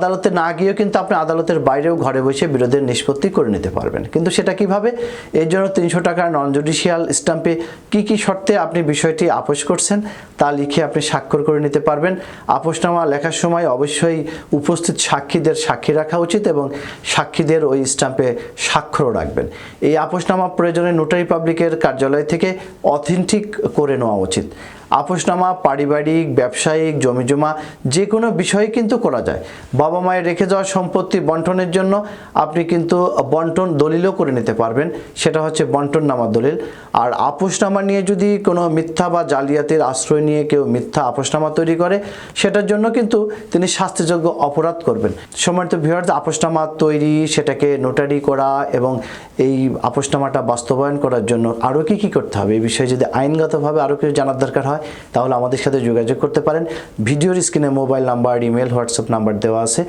আদালতে না গিয়েও কিন্তু আপনি আদালতের বাইরেও ঘরে বসে বিরোধের নিষ্পত্তি করে নিতে পারবেন। কিন্তু সেটা কীভাবে? এর জন্য তিনশো টাকার নন জুডিশিয়াল স্ট্যাম্পে কি কি শর্তে আপনি বিষয়টি আপোষ করছেন তা লিখে আপনি স্বাক্ষর করে নিতে পারবেন। আপোষনামা লেখার সময় অবশ্যই উপস্থিত সাক্ষীদের সাক্ষী রাখা উচিত এবং সাক্ষীদের ওই স্ট্যাম্পে স্বাক্ষরও রাখবেন। এই আপোষনামা প্রয়োজনে নোটারি পাবলিকের কার্যালয় থেকে অথেন্টিক করে নেওয়া উচিত। আপোষনামা, পারিবারিক, ব্যবসায়িক, জমিজমা যে কোনো বিষয়ে কিন্তু করা যায়। বাবা মায়ের রেখে যাওয়া সম্পত্তি বন্টনের জন্য আপনি কিন্তু বন্টন দলিলও করে নিতে পারবেন। সেটা হচ্ছে বন্টন নামা দলিল। আর আপোষনামা নিয়ে যদি কোনো মিথ্যা বা জালিয়াতির আশ্রয় নিয়ে কেউ মিথ্যা আপোষনামা তৈরি করে, সেটার জন্য কিন্তু তিনি শাস্তিযোগ্য অপরাধ করবেন। সম্মানিত ভিউয়ার্স আপোষনামা তৈরি, সেটাকে নোটারি করা এবং এই আপোষনামাটা বাস্তবায়ন করার জন্য আরও কি কি করতে হবে? এই বিষয়ে যদি আইনগতভাবে আরও কিছু জানার দরকার হয় তাহলে আমাদের সাথে যোগাযোগ করতে পারেন। ভিডিওর স্ক্রিনে mobile number, email, WhatsApp number দেওয়া আছে।